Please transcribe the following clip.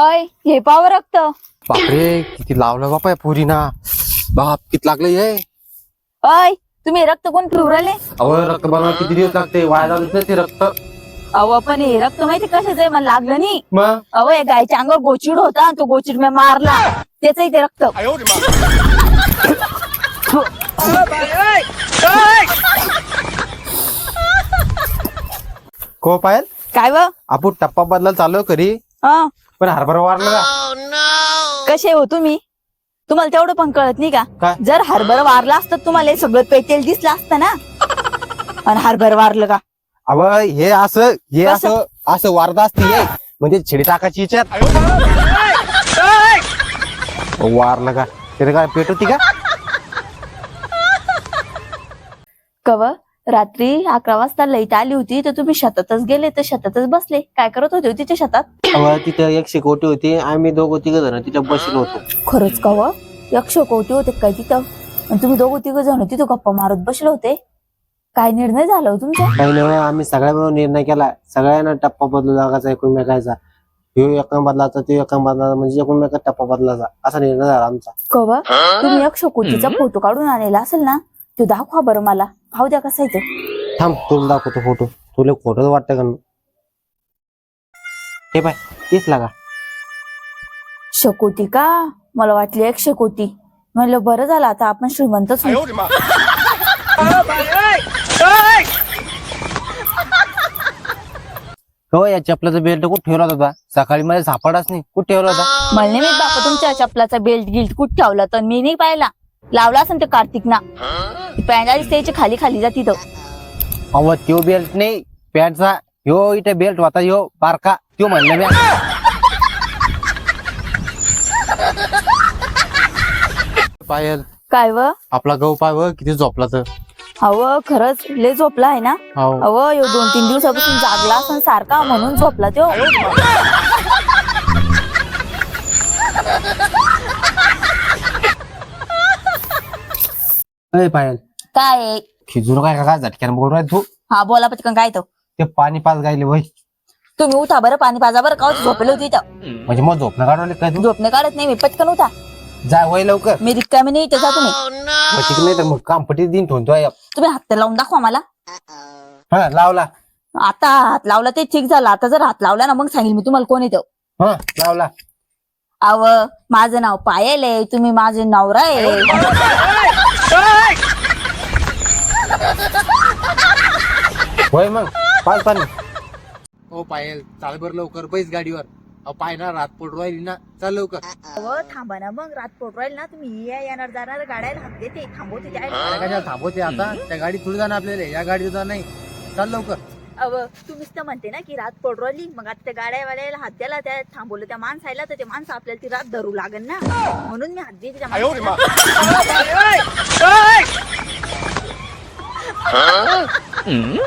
अय हे पाव रक्त. बापरे किती लावलं बापा पुरी ना बाप किती लागलं हे? अय तुम्ही रक्त कोण पिऊ राहिले? अहो रक्त बनवायला किती दिवस लागते? वाया नाही ते रक्त. अहो पण हे रक्त माहिती कशाचं आहे? मला लागलं नाही. मग अहो या गायच्या अंगावर गोचिड होता आणि तो गोचिड मी मारला. त्याच ते रक्त. को पायल काय व? आपण टप्पा बदलायला चालू करी हा. पण हरभरा वारलं का कसे हो तुम्ही? तुम्हाला तेवढं पण कळत नाही का? काय? जर हरभर वारला असतं तुम्हाला हे सगळं पेटेल दिसलं असतं ना? आणि हरभर वारलं का? अव हे असं हे कसं? असं असं वारदा असते हे. म्हणजे छिडी टाकायची याच्यात. वारलं का? त्याला काय पेट होती का? कव रात्री अकरा वाजता लाइट आली होती तर तुम्ही शेतातच गेले तर शेतातच बसले. काय करत होते हो तिच्या शेतात? अव तिथे एकशे कोटी होती आम्ही दोघं तिघ जण तिच्या बसलो होतो. खरंच कव एकशे कोटी होते काय तिथं? आणि तुम्ही दोघं तिघ जण तिथं गप्पा मारत बसले होते? काय निर्णय झाला हो तुमचा? काही नाही आम्ही सगळ्या मिळून निर्णय केला. सगळ्यांना टप्पा बदलू लागायचा एकमेकाचा. ह्यो एकम बदलाचा तो एकम बदलाचा म्हणजे एकमेका टप्पा बदलाचा असा निर्णय झाला आमचा. कव तुम्ही एकशे कोटीचा फोटो काढून आणलेला असेल ना तो दाखवा बरं मला. पाहू द्या कसा आहे तो? थांब तुला दाखवतो फोटो तुला खोटच वाटतं का हे पाय तेच लागा. शकोटी का? मला वाटली एकशे कोटी म्हणलं बरं झालं आता आपण श्रीमंतच होऊ. हो या चपलाचा बेल्ट कुठे ठेवला होता? सकाळी मला सापडाच नाही. कुठे ठेवला होता? मला नाही माहीत बापा तुमच्या चपलाचा बेल्ट गिल्ट कुठं ठेवला तर मी नाही पाहिला. लावला असेल ते कार्तिक ना पॅन्ट त्याची खाली खाली जाती तो अव त्यो बेल्ट नाही. पॅन्टचा ह्यो इथे बेल्ट होता ह्यो बारका. त्यो म्हणलं मी. पायल. काय व? आपला गहू पाय व किती झोपला तर. अव खरंच लय झोपला आहे ना? हो अव यो दोन तीन दिवसापासून जागला असन सारखा म्हणून झोपला तो अय पायल काय? आहे? खिजूर काय का झटक्यानं बोल राय तू. हा बोला पटकन काय तो? ते पाणी पाच गायले वय तुम्ही उठा बरं पाणी पाजा बरं का झोपले होती इथं. म्हणजे मग झोपणं काढवले काय तू? झोपणे काढत नाही मी पटकन उठा. जा वय लवकर. मी रिकामी नाही इथं जा तुम्ही. मग तिकडे नाही तर मग काम पटी दिन ठेवतो तुम्ही हात तर लावून दाखवा मला. हा लावला. आता हात लावला ते ठीक झालं. आता जर हात लावला ना मग सांगेल मी तुम्हाला कोण येतो हा लावला. अव माझं नाव पायल आहे तुम्ही माझे नवरा आहे. होय मग पाच पाणी. हो पायल चाल बर लवकर बैस गाडीवर. अहो पाय ना रात पडू राहिली ना चाल लवकर. थांबा ना मग रात पोट राहील ना तुम्ही या येणार जाणार गाड्याला हात देते थांबवते त्या अरे कशाला थांबवते आता? त्या गाडीत थोडी जाणार आपल्याला या गाडीत जाणार नाही. चाल लवकर. अव तुम्हीच तर म्हणते ना की रात पोट राहिली मग आता त्या गाड्यावाल्याला हात द्याला त्या थांबवलं त्या माणसाला तर ते माणसं आपल्याला ती रात धरू लागेल ना. म्हणून मी हात त्या माणसाला. 啊？嗯？